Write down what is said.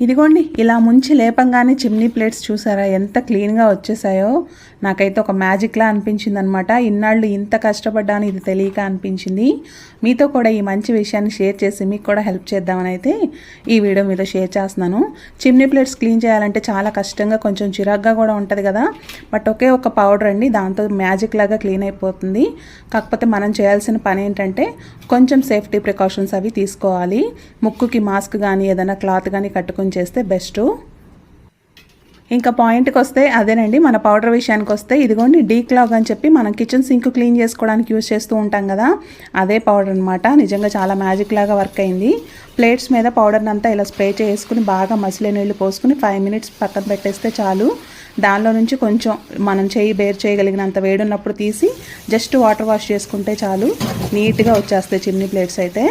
ఇదిగోండి ఇలా ముంచి లేపంగానే చిమ్నీ ప్లేట్స్ చూసారా ఎంత క్లీన్గా వచ్చేసాయో. నాకైతే ఒక మ్యాజిక్లా అనిపించింది అనమాట ఇన్నాళ్ళు ఇంత కష్టపడ్డాను ఇది తెలియక అనిపించింది. మీతో కూడా ఈ మంచి విషయాన్ని షేర్ చేసి మీకు కూడా హెల్ప్ చేద్దామని అయితే ఈ వీడియో మీద షేర్ చేస్తున్నాను. చిమ్నీ ప్లేట్స్ క్లీన్ చేయాలంటే చాలా కష్టంగా కొంచెం చిరాగ్గా కూడా ఉంటుంది కదా. బట్ ఒకే ఒక పౌడర్ అండి దాంతో మ్యాజిక్ లాగా క్లీన్ అయిపోతుంది. కాకపోతే మనం చేయాల్సిన పని ఏంటంటే కొంచెం సేఫ్టీ ప్రికాషన్స్ అవి తీసుకోవాలి. ముక్కుకి మాస్క్ కానీ ఏదైనా క్లాత్ కానీ కట్టుకొని చేస్తే బెస్ట్. ఇంకా పాయింట్కి వస్తే అదేనండి మన పౌడర్ విషయానికి వస్తే ఇదిగోండి డీ క్లాగ్ అని చెప్పి మనం కిచెన్ సింక్ క్లీన్ చేసుకోవడానికి యూజ్ చేస్తూ ఉంటాం కదా అదే పౌడర్ అనమాట నిజంగా చాలా మ్యాజిక్ లాగా వర్క్ అయింది ప్లేట్స్ మీద పౌడర్ని అంతా ఇలా స్ప్రే చేసుకుని బాగా మసిలే నీళ్ళు పోసుకుని ఫైవ్ మినిట్స్ పక్కన పెట్టేస్తే చాలు. దానిలో నుంచి కొంచెం మనం చేయి బేర్ చేయగలిగినంత వేడున్నప్పుడు తీసి జస్ట్ వాటర్ వాష్ చేసుకుంటే చాలు. నీట్గా వచ్చేస్తాయి చిమ్నీ ప్లేట్స్ అయితే.